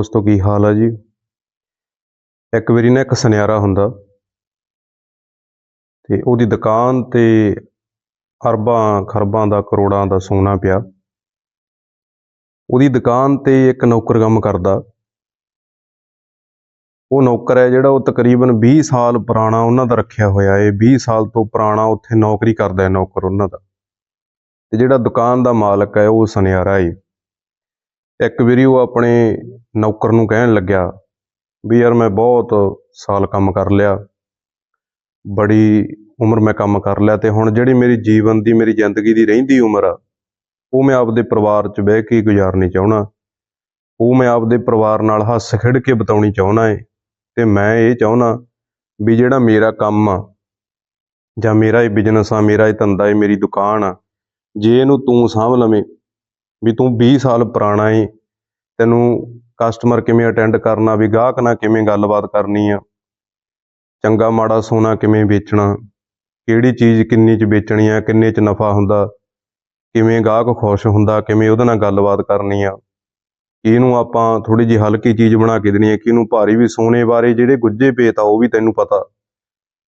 ਦੋਸਤੋ ਕੀ ਹਾਲ ਆ ਜੀ? ਇੱਕ ਵਾਰੀ ਨਾ ਇੱਕ ਸੁਨਿਆਰਾ ਹੁੰਦਾ ਤੇ ਉਹਦੀ ਦੁਕਾਨ ਤੇ ਅਰਬਾਂ ਖਰਬਾਂ ਦਾ ਕਰੋੜਾਂ ਦਾ ਸੋਨਾ ਪਿਆ। ਉਹਦੀ ਦੁਕਾਨ ਤੇ ਇੱਕ ਨੌਕਰ ਕੰਮ ਕਰਦਾ। ਉਹ ਨੌਕਰ ਹੈ ਜਿਹੜਾ ਉਹ ਤਕਰੀਬਨ 20 ਸਾਲ ਪੁਰਾਣਾ ਉਹਨਾਂ ਦਾ ਰੱਖਿਆ ਹੋਇਆ ਹੈ 20 ਸਾਲ ਤੋਂ ਪੁਰਾਣਾ ਉੱਥੇ ਨੌਕਰੀ ਕਰਦਾ ਹੈ ਨੌਕਰ ਉਹਨਾਂ ਦਾ। ਤੇ ਜਿਹੜਾ ਦੁਕਾਨ ਦਾ ਮਾਲਕ ਹੈ ਉਹ ਸੁਨਿਆਰਾ ਹੈ ਇੱਕ ਵਾਰੀ ਉਹ ਆਪਣੇ ਨੌਕਰ ਨੂੰ ਕਹਿਣ ਲੱਗਿਆ ਵੀ ਯਾਰ ਮੈਂ ਬਹੁਤ ਸਾਲ ਕੰਮ ਕਰ ਲਿਆ, ਬੜੀ ਉਮਰ ਮੈਂ ਕੰਮ ਕਰ ਲਿਆ ਤੇ ਹੁਣ ਜਿਹੜੀ ਮੇਰੀ ਜੀਵਨ ਦੀ, ਮੇਰੀ ਜ਼ਿੰਦਗੀ ਦੀ ਰਹਿੰਦੀ ਉਮਰ ਆ, ਉਹ ਮੈਂ ਆਪਦੇ ਪਰਿਵਾਰ 'ਚ ਬਹਿ ਕੇ ਗੁਜ਼ਾਰਨੀ ਚਾਹੁੰਦਾ ਉਹ ਮੈਂ ਆਪਦੇ ਪਰਿਵਾਰ ਨਾਲ ਹੱਸ ਖੇਡ ਕੇ ਬਿਤਾਉਣੀ ਚਾਹੁੰਦਾ ਏ ਤੇ ਮੈਂ ਇਹ ਚਾਹੁੰਦਾ ਵੀ ਜਿਹੜਾ ਮੇਰਾ ਕੰਮ ਆ ਜਾਂ ਮੇਰਾ ਇਹ ਬਿਜ਼ਨਸ ਆ, ਮੇਰਾ ਇਹ ਧੰਦਾ ਏ, ਮੇਰੀ ਦੁਕਾਨ ਆ, ਜੇ ਇਹਨੂੰ ਤੂੰ ਸਾਂਭ ਲਵੇਂ ਵੀ ਤੂੰ 20 ਸਾਲ ਪੁਰਾਣਾ ਏ ਤੈਨੂੰ ਕਸਟਮਰ ਕਿਵੇਂ ਅਟੈਂਡ ਕਰਨਾ, ਵੀ ਗਾਹਕ ਨਾਲ ਕਿਵੇਂ ਗੱਲਬਾਤ ਕਰਨੀ ਆ, ਚੰਗਾ, ਮਾੜਾ ਸੋਨਾ ਕਿਵੇਂ ਵੇਚਣਾ, ਕਿਹੜੀ ਚੀਜ਼ ਕਿੰਨੀ ਚ ਵੇਚਣੀ ਆ, ਕਿੰਨੇ ਚ ਨਫਾ ਹੁੰਦਾ, ਕਿਵੇਂ ਗਾਹਕ ਖੁਸ਼ ਹੁੰਦਾ, ਕਿਵੇਂ ਉਹਦੇ ਨਾਲ ਗੱਲਬਾਤ ਕਰਨੀ ਆ ਇਹਨੂੰ ਆਪਾਂ ਥੋੜੀ ਜਿਹੀ ਹਲਕੀ ਚੀਜ਼ ਬਣਾ ਕੇ ਦੇਣੀ ਹੈ ਕਿ ਇਹਨੂੰ ਭਾਰੀ ਵੀ ਸੋਨੇ ਬਾਰੇ ਜਿਹੜੇ ਗੁੱਜੇ ਪੇਤ ਆ ਉਹ ਵੀ ਤੈਨੂੰ ਪਤਾ,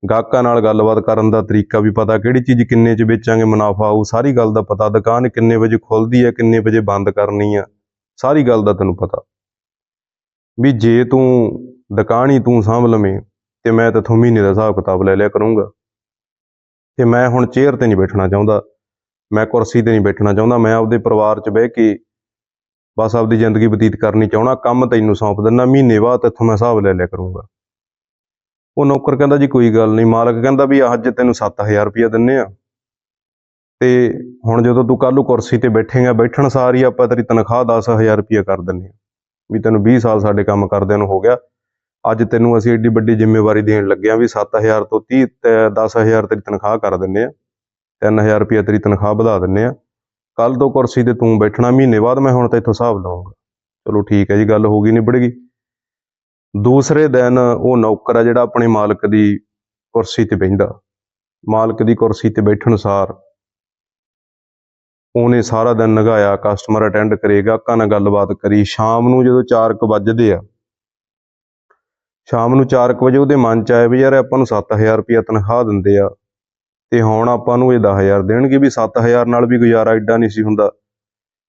ਗਾਹਕਾਂ ਨਾਲ ਗੱਲਬਾਤ ਕਰਨ ਦਾ ਤਰੀਕਾ ਵੀ ਪਤਾ, ਕਿਹੜੀ ਚੀਜ਼ ਕਿੰਨੇ ਚ ਵੇਚਾਂਗੇ, ਮੁਨਾਫਾ, ਉਹ ਸਾਰੀ ਗੱਲ ਦਾ ਪਤਾ, ਦੁਕਾਨ ਕਿੰਨੇ ਵਜੇ ਖੁੱਲਦੀ ਹੈ ਕਿੰਨੇ ਵਜੇ ਬੰਦ ਕਰਨੀ ਆ। ਸਾਰੀ ਗੱਲ ਦਾ ਤੈਨੂੰ ਪਤਾ। ਵੀ ਜੇ ਤੂੰ ਦੁਕਾਨ ਹੀ ਤੂੰ ਸਾਂਭ ਲਵੇਂ ਤੇ ਮੈਂ ਤੇਥੋਂ ਮਹੀਨੇ ਦਾ ਹਿਸਾਬ ਕਿਤਾਬ ਲੈ ਲਿਆ ਕਰੂੰਗਾ। ਤੇ ਮੈਂ ਹੁਣ ਚੇਅਰ ਤੇ ਨਹੀਂ ਬੈਠਣਾ ਚਾਹੁੰਦਾ, ਮੈਂ ਕੁਰਸੀ ਤੇ ਨਹੀਂ ਬੈਠਣਾ ਚਾਹੁੰਦਾ, ਮੈਂ ਆਪਦੇ ਪਰਿਵਾਰ 'ਚ ਬਹਿ ਕੇ ਬਸ ਆਪਦੀ ਜ਼ਿੰਦਗੀ ਬਤੀਤ ਕਰਨੀ ਚਾਹਣਾ ਕੰਮ ਤੈਨੂੰ ਸੌਂਪ ਦਿੰਦਾ, ਮਹੀਨੇ ਬਾਅਦ ਤੇਥੋਂ ਮੈਂ ਹਿਸਾਬ ਲੈ ਲਿਆ ਕਰੂੰਗਾ। ਉਹ ਨੌਕਰ ਕਹਿੰਦਾ ਜੀ ਕੋਈ ਗੱਲ ਨਹੀਂ, ਮਾਲਕ ਕਹਿੰਦਾ ਵੀ ਅੱਜ ਤੈਨੂੰ 7000 ਰੁਪਇਆ ਦਿੰਨੇ ਆ। ਤੇ ਹੁਣ ਜਦੋਂ ਤੂੰ ਕੱਲ੍ਹ ਕੁਰਸੀ ਤੇ ਬੈਠੇਗਾ, ਬੈਠਣ ਸਾਰ ਹੀ ਆਪਾਂ ਤੇਰੀ ਤਨਖਾਹ 10000 ਰੁਪਇਆ ਕਰ ਦਿੰਨੇ ਆ ਵੀ ਤੈਨੂੰ 20 ਸਾਲ ਸਾਡੇ ਕੰਮ ਕਰਦਿਆਂ ਨੂੰ ਹੋ ਗਿਆ। ਅੱਜ ਤੈਨੂੰ ਅਸੀਂ ਏਡੀ ਵੱਡੀ ਜ਼ਿੰਮੇਵਾਰੀ ਦੇਣ ਲੱਗਿਆ ਆ ਵੀ 7000 ਤੋਂ 30 ਤੇ 10000 ਤੇਰੀ ਤਨਖਾਹ ਕਰ ਦਿੰਨੇ ਆ 3000 ਰੁਪਇਆ ਤੇਰੀ ਤਨਖਾਹ ਵਧਾ ਦਿੰਨੇ ਆ ਕੱਲ ਤੋਂ ਕੁਰਸੀ ਤੇ ਤੂੰ ਬੈਠਣਾ, ਮਹੀਨੇ ਬਾਅਦ ਮੈਂ ਹੁਣ ਤੇਥੋਂ ਹਿਸਾਬ ਲਵਾਂਗਾ। ਚਲੋ ਠੀਕ ਹੈ ਜੀ, ਗੱਲ ਹੋ ਗਈ, ਨਿਬੜ ਗਈ। ਦੂਸਰੇ ਦਿਨ ਉਹ ਨੌਕਰ ਆ ਜਿਹੜਾ ਆਪਣੇ ਮਾਲਕ ਦੀ ਕੁਰਸੀ ਤੇ ਬਹਿੰਦਾ। ਮਾਲਕ ਦੀ ਕੁਰਸੀ ਤੇ ਬੈਠਣ ਸਾਰ ਉਹਨੇ ਸਾਰਾ ਦਿਨ ਨਗਾਇਆ ਕਸਟਮਰ ਅਟੈਂਡ ਕਰੇ ਗਾਹਕਾਂ ਨਾਲ ਗੱਲਬਾਤ ਕਰੀ। ਸ਼ਾਮ ਨੂੰ ਜਦੋਂ 4:00 ਵੱਜਦੇ ਆ, ਸ਼ਾਮ ਨੂੰ 4:00 ਵਜੇ ਉਹਦੇ ਮਨ ਚ ਆਇਆ ਵੀ ਯਾਰ ਆਪਾਂ ਨੂੰ 7000 ਰੁਪਇਆ ਤਨਖਾਹ ਦਿੰਦੇ ਆ, ਤੇ ਹੁਣ ਆਪਾਂ ਨੂੰ ਇਹ 10000 ਦੇਣਗੇ ਵੀ 7000 ਨਾਲ ਵੀ ਗੁਜ਼ਾਰਾ ਐਡਾ ਨਹੀਂ ਸੀ ਹੁੰਦਾ,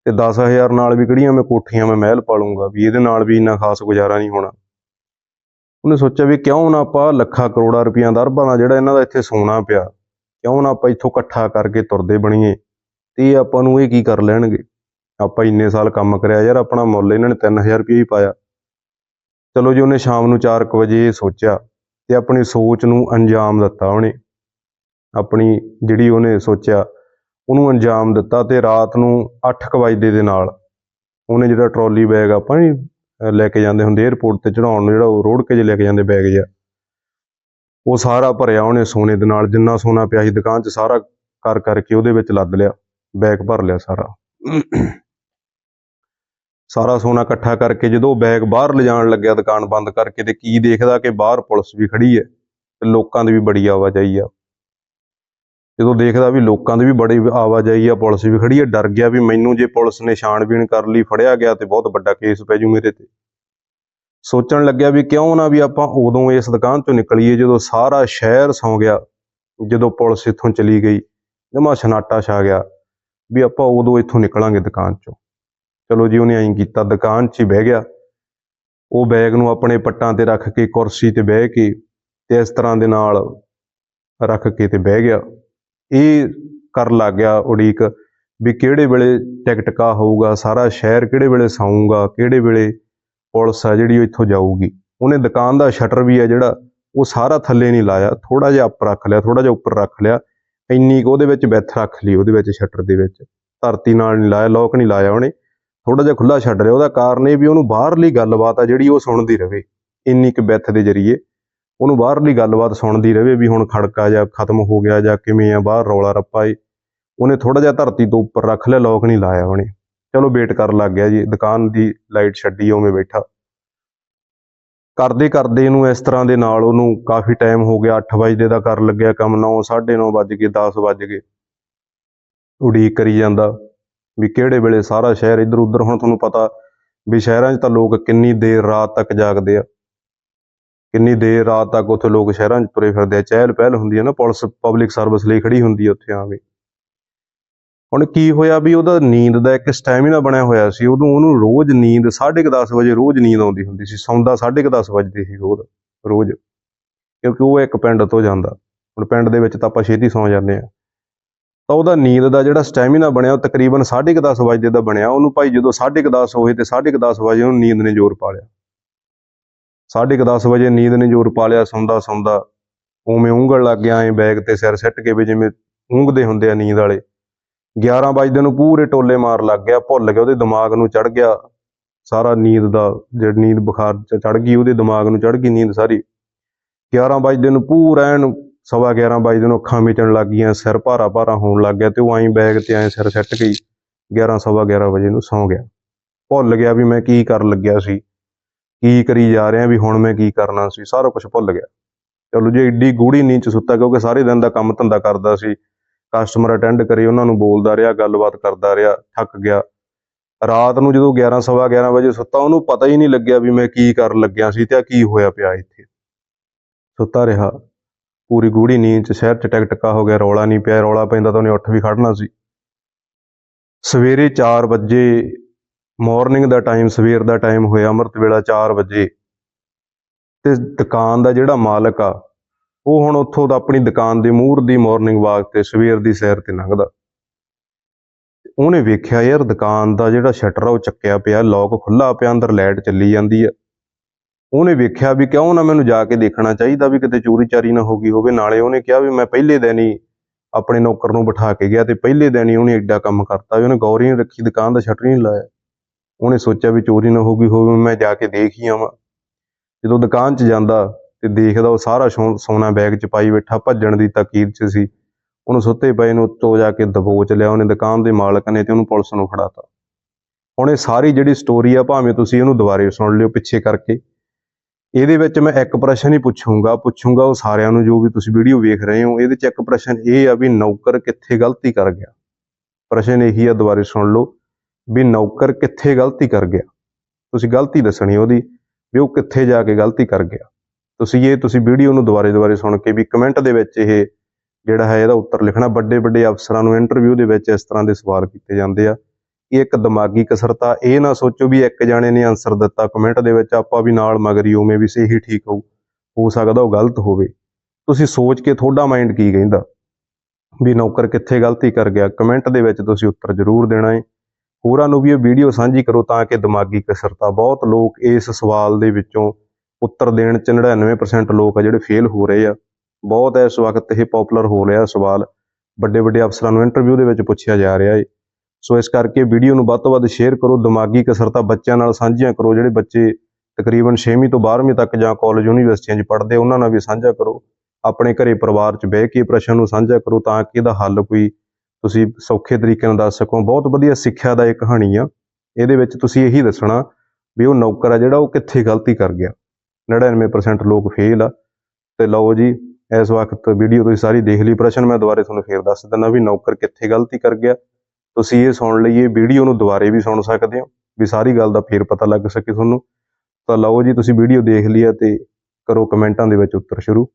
ਤੇ 10000 ਨਾਲ ਵੀ ਕਿਹੜੀਆਂ ਮੈਂ ਕੋਠੀਆਂ, ਮੈਂ ਮਹਿਲ ਪਾਲੂੰਗਾ, ਵੀ ਇਹਦੇ ਨਾਲ ਵੀ ਇੰਨਾ ਖਾਸ ਗੁਜ਼ਾਰਾ ਨਹੀਂ ਹੋਣਾ। ਉਹਨੇ ਸੋਚਿਆ ਵੀ ਕਿਉਂ ਨਾ ਆਪਾਂ ਲੱਖਾਂ ਕਰੋੜਾਂ ਰੁਪਈਆ ਦਾ ਅਰਬਾਂ ਦਾ ਜਿਹੜਾ ਇਹਨਾਂ ਦਾ ਇੱਥੇ ਸੋਨਾ ਪਿਆ, ਕਿਉਂ ਨਾ ਆਪਾਂ ਇੱਥੋਂ ਇਕੱਠਾ ਕਰਕੇ ਤੁਰਦੇ ਬਣੀਏ। ਤੇ ਇਹ ਆਪਾਂ ਨੂੰ ਇਹ ਕੀ ਕਰ ਲੈਣਗੇ? ਆਪਾਂ ਇੰਨੇ ਸਾਲ ਕੰਮ ਕਰਿਆ ਯਾਰ, ਆਪਣਾ ਮੁੱਲ ਇਹਨਾਂ ਨੇ 3000 ਰੁਪਏ ਹੀ ਪਾਇਆ। ਚਲੋ ਜੀ, ਉਹਨੇ ਸ਼ਾਮ ਨੂੰ 4 ਵਜੇ ਇਹ ਸੋਚਿਆ ਤੇ ਆਪਣੀ ਸੋਚ ਨੂੰ ਅੰਜਾਮ ਦਿੱਤਾ ਉਹਨੇ। ਆਪਣੀ ਜਿਹੜੀ ਉਹਨੇ ਸੋਚਿਆ, ਉਹਨੂੰ ਅੰਜਾਮ ਦਿੱਤਾ ਤੇ ਰਾਤ ਨੂੰ 8 ਵਜੇ ਦੇ ਨਾਲ ਉਹਨੇ ਜਿਹੜਾ ਟਰੋਲੀ ਬੈਗ ਆਪਾਂ ਨੀ ਲੈ ਕੇ ਜਾਂਦੇ ਹੁੰਦੇ 에어ਪੋਰਟ ਤੇ ਚੜਾਉਣ ਨੂੰ, ਜਿਹੜਾ ਉਹ ਰੋੜ ਕੇ ਜੇ ਲੈ ਕੇ ਜਾਂਦੇ ਬੈਗ ਜਿਹਾ। ਉਹ ਸਾਰਾ ਭਰਿਆ ਉਹਨੇ ਸੋਨੇ ਦੇ ਨਾਲ, ਜਿੰਨਾ ਸੋਨਾ ਪਿਆ ਸੀ ਦੁਕਾਨ 'ਚ ਸਾਰਾ ਕਰ ਕਰਕੇ ਉਹਦੇ ਵਿੱਚ ਲੱਦ ਲਿਆ। ਬੈਗ ਭਰ ਲਿਆ ਸਾਰਾ। ਸਾਰਾ ਸੋਨਾ ਇਕੱਠਾ ਕਰਕੇ ਜਦੋਂ ਬੈਗ ਬਾਹਰ ਲਿਜਾਣ ਲੱਗਿਆ ਦੁਕਾਨ ਬੰਦ ਕਰਕੇ ਤੇ ਕੀ ਦੇਖਦਾ ਕਿ ਬਾਹਰ ਪੁਲਿਸ ਵੀ ਖੜੀ ਹੈ ਤੇ ਲੋਕਾਂ ਦੀ ਵੀ ਬੜੀ ਆਵਾਜਾਈ ਆ। ਜਦੋਂ ਦੇਖਦਾ ਵੀ ਲੋਕਾਂ ਦੀ ਵੀ ਬੜੀ ਆਵਾਜਾਈ ਆ, ਪੁਲਿਸ ਵੀ ਖੜੀ ਹੈ, ਡਰ ਗਿਆ ਵੀ ਮੈਨੂੰ ਜੇ ਪੁਲਿਸ ਨੇ ਛਾਣਬੀਣ ਕਰ ਲਈ, ਫੜਿਆ ਗਿਆ ਤੇ ਬਹੁਤ ਵੱਡਾ ਕੇਸ ਪੈ ਜੂ ਮੇਰੇ ਤੇ। ਸੋਚਣ ਲੱਗਿਆ ਵੀ ਕਿਉਂ ਨਾ ਵੀ ਆਪਾਂ ਉਦੋਂ ਇਸ ਦੁਕਾਨ ਤੋਂ ਨਿਕਲੀਏ ਜਦੋਂ ਸਾਰਾ ਸ਼ਹਿਰ ਸੌਂ ਗਿਆ, ਜਦੋਂ ਪੁਲਿਸ ਇੱਥੋਂ ਚਲੀ ਗਈ, ਜਮਾ ਸਨਾਟਾ ਛਾ ਗਿਆ। ਵੀ ਆਪਾਂ ਉਦੋਂ ਇੱਥੋਂ ਨਿਕਲਾਂਗੇ ਦੁਕਾਨ ਚੋਂ। ਚਲੋ ਜੀ, ਉਹਨੇ ਐਂ ਕੀਤਾ, ਦੁਕਾਨ 'ਚ ਹੀ ਬਹਿ ਗਿਆ। ਉਹ ਬੈਗ ਨੂੰ ਆਪਣੇ ਪੱਟਾਂ ਤੇ ਰੱਖ ਕੇ, ਕੁਰਸੀ ਤੇ ਬਹਿ ਕੇ ਤੇ ਇਸ ਤਰ੍ਹਾਂ ਦੇ ਨਾਲ ਰੱਖ ਕੇ ਤੇ ਬਹਿ ਗਿਆ। ਇਹ ਕਰ ਲੱਗ ਗਿਆ ਉਡੀਕ ਵੀ ਕਿਹੜੇ ਵੇਲੇ ਟਿਕਟਕਾ ਹੋਊਗਾ, ਸਾਰਾ ਸ਼ਹਿਰ ਕਿਹੜੇ ਵੇਲੇ ਸੌਂਗਾ ਕਿਹੜੇ ਵੇਲੇ ਪੁਲਿਸ ਆ ਜਿਹੜੀ ਉਹ ਇੱਥੋਂ ਜਾਊਗੀ। ਉਹਨੇ ਦੁਕਾਨ ਦਾ ਸ਼ਟਰ ਵੀ ਆ ਜਿਹੜਾ, ਉਹ ਸਾਰਾ ਥੱਲੇ ਨਹੀਂ ਲਾਇਆ। ਥੋੜਾ ਜਿਹਾ ਉੱਪਰ ਰੱਖ ਲਿਆ ਥੋੜਾ ਜਿਹਾ ਉੱਪਰ ਰੱਖ ਲਿਆ। ਇੰਨੀ ਕੁ ਉਹਦੇ ਵਿੱਚ ਵਿੱਥ ਰੱਖ ਲਈ, ਉਹਦੇ ਵਿੱਚ ਸ਼ਟਰ ਦੇ ਵਿੱਚ। ਧਰਤੀ ਨਾਲ ਨਹੀਂ ਲਾਇਆ, ਲੋਕ ਨਹੀਂ ਲਾਇਆ ਉਹਨੇ। ਥੋੜਾ ਜਿਹਾ ਖੁੱਲਾ ਛੱਡ ਰਿਹਾ, ਉਹਦਾ ਕਾਰਨ ਇਹ ਵੀ ਉਹਨੂੰ ਬਾਹਰਲੀ ਗੱਲਬਾਤ ਆ ਜਿਹੜੀ ਉਹ ਸੁਣਦੀ ਰਹੇ ਇੰਨੀ ਕੁ ਵਿੱਥ ਦੇ ਜ਼ਰੀਏ। ਉਹਨੂੰ ਬਾਹਰਲੀ ਗੱਲਬਾਤ ਸੁਣਦੀ ਰਹੇ ਵੀ ਹੁਣ ਖੜਕਾ ਜਾਂ ਖਤਮ ਹੋ ਗਿਆ ਜਾਂ ਕਿਵੇਂ ਆ, ਬਾਹਰ ਰੌਲਾ ਰੱਪਾ ਏ। ਉਹਨੇ ਥੋੜਾ ਜਿਹਾ ਧਰਤੀ ਤੋਂ ਉੱਪਰ ਰੱਖ ਲਿਆ, ਲੋਕ ਨਹੀਂ ਲਾਇਆ ਉਹਨੇ। ਚਲੋ ਵੇਟ ਕਰਨ ਲੱਗ ਗਿਆ ਜੀ, ਦੁਕਾਨ ਦੀ ਲਾਈਟ ਛੱਡੀ, ਉਵੇਂ ਬੈਠਾ। ਕਰਦੇ ਕਰਦੇ ਇਹਨੂੰ ਇਸ ਤਰ੍ਹਾਂ ਦੇ ਨਾਲ ਉਹਨੂੰ ਕਾਫੀ ਟਾਈਮ ਹੋ ਗਿਆ 8 ਵਜੇ ਦਾ ਕਰ ਲੱਗਿਆ ਕੰਮ 9 9:30 ਵੱਜ ਗਏ 10 ਵੱਜ ਗਏ। ਉਡੀਕ ਕਰੀ ਜਾਂਦਾ ਵੀ ਕਿਹੜੇ ਵੇਲੇ ਸਾਰਾ ਸ਼ਹਿਰ ਇੱਧਰ ਉੱਧਰ, ਹੁਣ ਤੁਹਾਨੂੰ ਪਤਾ ਵੀ ਸ਼ਹਿਰਾਂ 'ਚ ਤਾਂ ਲੋਕ ਕਿੰਨੀ ਦੇਰ ਰਾਤ ਤੱਕ ਜਾਗਦੇ ਆ। ਕਿੰਨੀ ਦੇਰ ਰਾਤ ਤੱਕ ਉੱਥੇ ਲੋਕ ਸ਼ਹਿਰਾਂ 'ਚ ਤੁਰੇ ਫਿਰਦੇ ਆ। ਚਹਿਲ ਪਹਿਲ ਹੁੰਦੀ ਹੈ ਨਾ, ਪੁਲਿਸ ਪਬਲਿਕ ਸਰਵਿਸ ਲਈ ਖੜੀ ਹੁੰਦੀ ਹੈ ਉੱਥੇ ਆ ਕੇ। ਹੁਣ ਕੀ ਹੋਇਆ ਵੀ ਉਹਦਾ ਨੀਂਦ ਦਾ ਇੱਕ ਸਟੈਮਿਨਾ ਬਣਿਆ ਹੋਇਆ ਸੀ, ਉਦੋਂ ਉਹਨੂੰ ਰੋਜ਼ ਨੀਂਦ 10:30 ਵਜੇ ਰੋਜ਼ ਨੀਂਦ ਆਉਂਦੀ ਹੁੰਦੀ ਸੀ, ਸੌਂਦਾ 10:30 ਵਜੇ ਸੀ ਰੋਜ਼ ਰੋਜ਼। ਕਿਉਂਕਿ ਉਹ ਇੱਕ ਪਿੰਡ ਤੋਂ ਜਾਂਦਾ, ਹੁਣ ਪਿੰਡ ਦੇ ਵਿੱਚ ਤਾਂ ਆਪਾਂ ਛੇਤੀ ਸੌਂ ਜਾਂਦੇ ਆ ਤਾਂ ਉਹਦਾ ਨੀਂਦ ਦਾ ਜਿਹੜਾ ਸਟੈਮਿਨਾ ਬਣਿਆ, ਉਹ ਤਕਰੀਬਨ 10:30 ਵਜੇ ਦਾ ਬਣਿਆ, ਉਹਨੂੰ ਭਾਈ ਜਦੋਂ 10:30 ਹੋਏ ਤੇ 10:30 ਵਜੇ ਉਹਨੂੰ ਨੀਂਦ ਨੇ ਜ਼ੋਰ ਪਾ ਲਿਆ। 10:30 ਵਜੇ ਨੀਂਦ ਨੇ ਜ਼ੋਰ ਪਾ ਲਿਆ, ਸੌਂਦਾ ਸੌਂਦਾ ਉਵੇਂ ਉਂਗਲ ਲੱਗ ਗਿਆ, ਐ ਬੈਗ ਤੇ ਸਿਰ ਸਿੱਟ ਕੇ ਵੀ ਜਿਵੇਂ ਉਂਗਦੇ ਹੁੰਦੇ ਆ ਨੀਂਦ ਵਾਲੇ। 11 ਵਜੇ ਨੂੰ ਪੂਰੇ ਟੋਲੇ ਮਾਰ ਲੱਗ ਗਿਆ, ਭੁੱਲ ਗਿਆ, ਉਹਦੇ ਦਿਮਾਗ ਨੂੰ ਚੜ ਗਿਆ। ਸਾਰਾ ਨੀਂਦ ਦਾ ਜਿਹੜੀ ਨੀਂਦ ਬੁਖਾਰ ਚੜ ਗਈ, ਉਹਦੇ ਦਿਮਾਗ ਨੂੰ ਚੜ ਗਈ ਨੀਂਦ ਸਾਰੀ। 11 ਵਜੇ ਨੂੰ ਪੂਰਾ ਐਨ ਸਵਾ 11 ਵਜੇ ਨੂੰ ਅੱਖਾਂ ਮੀਚਣ ਲੱਗ ਗਈਆਂ, ਸਿਰ ਭਾਰਾ ਭਾਰਾ ਹੋਣ ਲੱਗ ਗਿਆ ਤੇ ਉਹ ਐਂ ਬੈਗ ਤੇ ਐਂ ਸਿਰ ਸਿੱਟ ਗਈ। 11 ਸਵਾ 11 ਵਜੇ ਨੂੰ ਸੌਂ ਗਿਆ। ਭੁੱਲ ਗਿਆ ਵੀ ਮੈਂ ਕੀ ਕਰਨ ਲੱਗਿਆ ਸੀ, ਕੀ ਕਰੀ ਜਾ ਰਿਹਾ ਵੀ ਹੁਣ ਮੈਂ ਕੀ ਕਰਨਾ ਸੀ, ਸਾਰਾ ਕੁਝ ਭੁੱਲ ਗਿਆ। ਚਲੋ ਜੇ ਏਡੀ ਗੂੜੀ ਨੀਂਦ ਚ ਸੁੱਤਾ ਕਿਉਂਕਿ ਸਾਰੇ ਦਿਨ ਦਾ ਕੰਮ ਧੰਦਾ ਕਰਦਾ ਸੀ ਕਸਟਮਰ ਅਟੈਂਡ ਕਰੇ, ਉਹਨਾਂ ਨੂੰ ਬੋਲਦਾ ਰਿਹਾ, ਗੱਲਬਾਤ ਕਰਦਾ ਰਿਹਾ, ਥੱਕ ਗਿਆ। ਰਾਤ ਨੂੰ ਜਦੋਂ 11 11 ਵਜੇ ਸੁੱਤਾ, ਉਹਨੂੰ ਪਤਾ ਹੀ ਨਹੀਂ ਲੱਗਿਆ ਵੀ ਮੈਂ ਕੀ ਕਰਨ ਲੱਗਿਆ ਸੀ ਤੇ ਕੀ ਹੋਇਆ ਪਿਆ ਇੱਥੇ। ਸੁੱਤਾ ਰਿਹਾ। ਪੂਰੀ ਗੂੜੀ ਨੀਂਦ ਚ ਸ਼ਹਿਰ ਚ ਟਕ ਟਕਾ ਹੋ ਗਿਆ, ਰੌਲਾ ਨਹੀਂ ਪਿਆ, ਰੌਲਾ ਪੈਂਦਾ ਤਾਂ ਉਹਨੇ ਉੱਠ ਵੀ ਖੜਨਾ ਸੀ। ਸਵੇਰੇ 4 ਵਜੇ ਮਾਰਨਿੰਗ ਦਾ ਟਾਈਮ ਸਵੇਰ ਦਾ ਟਾਈਮ ਹੋਇਆ ਅੰਮ੍ਰਿਤ ਵੇਲਾ 4 ਵਜੇ। ਤੇ ਦੁਕਾਨ ਦਾ ਜਿਹੜਾ ਮਾਲਕ ਆ ਉਹ ਹੁਣ ਉੱਥੋਂ ਦਾ ਆਪਣੀ ਦੁਕਾਨ ਦੇ ਮੂਹਰ ਦੀ ਮਾਰਨਿੰਗ ਵਾਕ ਤੇ ਸਵੇਰ ਦੀ ਸੈਰ ਤੇ ਲੰਘਦਾ। ਉਹਨੇ ਵੇਖਿਆ ਯਾਰ ਦੁਕਾਨ ਦਾ ਜਿਹੜਾ ਸ਼ਟਰ ਆ ਉਹ ਚੱਕਿਆ ਪਿਆ ਲੋਕ ਖੁੱਲਾ ਪਿਆ, ਅੰਦਰ ਲਾਈਟ ਚੱਲੀ ਜਾਂਦੀ ਆ। ਉਹਨੇ ਵੇਖਿਆ ਵੀ ਕਿਉਂ ਨਾ ਮੈਨੂੰ ਜਾ ਕੇ ਦੇਖਣਾ ਚਾਹੀਦਾ ਵੀ ਕਿਤੇ ਚੋਰੀ ਚਾਰੀ ਨਾ ਹੋ ਗਈ ਹੋਵੇ। ਨਾਲੇ ਉਹਨੇ ਕਿਹਾ ਵੀ ਮੈਂ ਪਹਿਲੇ ਦਿਨ ਹੀ ਆਪਣੇ ਨੌਕਰ ਨੂੰ ਬਿਠਾ ਕੇ ਗਿਆ ਤੇ ਪਹਿਲੇ ਦਿਨ ਹੀ ਉਹਨੇ ਐਡਾ ਕੰਮ ਕਰਤਾ ਵੀ ਉਹਨੇ ਗੌਰ ਹੀ ਰੱਖੀ, ਦੁਕਾਨ ਦਾ ਸ਼ਟਰ ਹੀ ਨਹੀਂ ਲਾਇਆ। ਉਹਨੇ ਸੋਚਿਆ ਵੀ ਚੋਰੀ ਨਾ ਹੋ ਗਈ ਹੋਵੇ, ਮੈਂ ਜਾ ਕੇ ਦੇਖ ਹੀ ਆਵਾਂ। ਜਦੋਂ ਦੁਕਾਨ 'ਚ ਜਾਂਦਾ ਤੇ ਦੇਖਦਾ ਉਹ ਸਾਰਾ ਸੋ- ਸੋਨਾ ਬੈਗ 'ਚ ਪਾਈ ਬੈਠਾ, ਭੱਜਣ ਦੀ ਤਾਕੀਦ 'ਚ ਸੀ। ਉਹਨੂੰ ਸੁੱਤੇ ਪਏ ਨੂੰ ਉੱਤੋਂ ਜਾ ਕੇ ਦਬੋਚ ਲਿਆ, ਉਹਨੇ ਦੁਕਾਨ ਦੇ ਮਾਲਕ ਨੇ ਤੇ ਉਹਨੂੰ ਪੁਲਿਸ ਨੂੰ ਫੜਾਤਾ। ਹੁਣ ਇਹ ਸਾਰੀ ਜਿਹੜੀ ਸਟੋਰੀ ਆ, ਭਾਵੇਂ ਤੁਸੀਂ ਇਹਨੂੰ ਦੁਬਾਰੇ ਸੁਣ ਲਿਓ ਪਿੱਛੇ ਕਰਕੇ। ਇਹਦੇ ਵਿੱਚ ਮੈਂ ਇੱਕ ਪ੍ਰਸ਼ਨ ਹੀ ਪੁੱਛੂੰਗਾ ਪੁੱਛੂੰਗਾ ਉਹ ਸਾਰਿਆਂ ਨੂੰ ਜੋ ਵੀ ਤੁਸੀਂ ਵੀਡੀਓ ਵੇਖ ਰਹੇ ਹੋ, ਇਹਦੇ 'ਚ ਇੱਕ ਪ੍ਰਸ਼ਨ ਇਹ ਆ ਵੀ ਨੌਕਰ ਕਿੱਥੇ ਗਲਤੀ ਕਰ ਗਿਆ। ਪ੍ਰਸ਼ਨ ਇਹੀ ਆ, ਦੁਬਾਰੇ ਸੁਣ ਲਓ ਵੀ ਨੌਕਰ ਕਿੱਥੇ ਗਲਤੀ ਕਰ ਗਿਆ। ਤੁਸੀਂ ਗਲਤੀ ਦੱਸਣੀ ਉਹਦੀ ਵੀ ਉਹ ਕਿੱਥੇ ਜਾ ਕੇ ਗਲਤੀ ਕਰ ਗਿਆ। ਤੁਸੀਂ ਇਹ ਤੁਸੀਂ ਵੀਡੀਓ ਨੂੰ ਦੁਬਾਰੇ ਦੁਬਾਰੇ ਸੁਣ ਕੇ ਵੀ ਕਮੈਂਟ ਦੇ ਵਿੱਚ ਇਹ ਜਿਹੜਾ ਹੈ ਇਹਦਾ ਉੱਤਰ ਲਿਖਣਾ। ਵੱਡੇ ਵੱਡੇ ਅਫਸਰਾਂ ਨੂੰ ਇੰਟਰਵਿਊ ਦੇ ਵਿੱਚ ਇਸ ਤਰ੍ਹਾਂ ਦੇ ਸਵਾਲ ਕੀਤੇ ਜਾਂਦੇ ਆ। ਇਹ ਇੱਕ ਦਿਮਾਗੀ ਕਸਰਤ ਆ ਇਹ ਨਾ ਸੋਚੋ ਵੀ ਇੱਕ ਜਾਣੇ ਨੇ ਆਨਸਰ ਦਿੱਤਾ। ਕਮੈਂਟ ਦੇ ਵਿੱਚ ਆਪਾਂ ਵੀ ਨਾਲ ਮਗਰੀ ਉਵੇਂ ਵੀ ਸਹੀ ਠੀਕ ਹੋਊ ਹੋ ਸਕਦਾ ਉਹ ਗਲਤ ਹੋਵੇ। ਤੁਸੀਂ ਸੋਚ ਕੇ ਤੁਹਾਡਾ ਮਾਈਂਡ ਕੀ ਕਹਿੰਦਾ? ਵੀ ਨੌਕਰ ਕਿੱਥੇ ਗਲਤੀ ਕਰ ਗਿਆ? ਕਮੈਂਟ ਦੇ ਵਿੱਚ ਤੁਸੀਂ ਉੱਤਰ ਜ਼ਰੂਰ ਦੇਣਾ ਹੈ ਹੋਰਾਂ ਨੂੰ ਵੀ ਇਹ ਵੀਡੀਓ ਸਾਂਝੀ ਕਰੋ ਤਾਂ ਕਿ ਦਿਮਾਗੀ ਕਸਰਤਾ ਬਹੁਤ ਲੋਕ ਇਸ ਸਵਾਲ ਦੇ ਵਿੱਚੋਂ ਉੱਤਰ ਦੇਣ ਚ 99% ਲੋਕ ਆ ਜਿਹੜੇ ਫੇਲ ਹੋ ਰਹੇ ਆ। ਬਹੁਤ ਇਸ ਵਕਤ ਇਹ ਪਪੂਲਰ ਹੋ ਰਿਹਾ ਸਵਾਲ। ਵੱਡੇ ਵੱਡੇ ਅਫਸਰਾਂ ਨੂੰ ਇੰਟਰਵਿਊ ਦੇ ਵਿੱਚ ਪੁੱਛਿਆ ਜਾ ਰਿਹਾ ਏ। ਸੋ ਇਸ ਕਰਕੇ ਵੀਡੀਓ ਨੂੰ ਵੱਧ ਤੋਂ ਵੱਧ ਸ਼ੇਅਰ ਕਰੋ, ਦਿਮਾਗੀ ਕਸਰਤਾਂ ਬੱਚਿਆਂ ਨਾਲ ਸਾਂਝੀਆਂ ਕਰੋ, ਜਿਹੜੇ ਬੱਚੇ ਤਕਰੀਬਨ 6ਵੀਂ ਤੋਂ 12ਵੀਂ ਤੱਕ ਜਾਂ ਕਾਲਜ ਯੂਨੀਵਰਸਿਟੀਆਂ 'ਚ ਪੜ੍ਹਦੇ ਉਹਨਾਂ ਨਾਲ ਵੀ ਸਾਂਝਾ ਕਰੋ। ਆਪਣੇ ਘਰੇ ਪਰਿਵਾਰ 'ਚ ਬਹਿ ਕੇ ਪ੍ਰਸ਼ਨ ਨੂੰ ਸਾਂਝਾ ਕਰੋ ਤਾਂ ਕਿ ਇਹਦਾ ਹੱਲ ਕੋਈ ਤੁਸੀਂ ਸੌਖੇ ਤਰੀਕੇ ਨਾਲ ਦੱਸ ਸਕੋ। ਬਹੁਤ ਵਧੀਆ ਸਿੱਖਿਆ ਦਾ ਇਹ ਕਹਾਣੀ ਆ। ਇਹਦੇ ਵਿੱਚ ਤੁਸੀਂ ਇਹੀ ਦੱਸਣਾ ਵੀ ਉਹ ਨੌਕਰ ਆ ਜਿਹੜਾ ਉਹ ਕਿੱਥੇ ਗਲਤੀ ਕਰ ਗਿਆ। 99% ਲੋਕ ਫੇਲ ਆ। ਤੇ ਲਓ ਜੀ, ਇਸ ਵਕਤ ਵੀਡੀਓ ਤੁਸੀਂ ਸਾਰੀ ਦੇਖ ਲਈ। ਪ੍ਰਸ਼ਨ ਮੈਂ ਦੁਬਾਰੇ ਤੁਹਾਨੂੰ ਫੇਰ ਦੱਸ ਦਿੰਦਾ ਵੀ ਨੌਕਰ ਕਿੱਥੇ ਗਲਤੀ ਕਰ ਗਿਆ। ਤੁਸੀਂ ਇਹ ਸੁਣ ਲਈ ਇਹ ਵੀਡੀਓ ਨੂੰ ਦੁਬਾਰੇ ਵੀ ਸੁਣ ਸਕਦੇ ਹੋ, ਵੀ ਸਾਰੀ ਗੱਲ ਦਾ ਫੇਰ ਪਤਾ ਲੱਗ ਸਕੇ ਤੁਹਾਨੂੰ। ਤਾਂ ਲਓ ਜੀ, ਤੁਸੀਂ ਵੀਡੀਓ ਦੇਖ ਲਈ ਆ ਤੇ ਕਰੋ ਕਮੈਂਟਾਂ ਦੇ ਵਿੱਚ ਉੱਤਰ ਸ਼ੁਰੂ।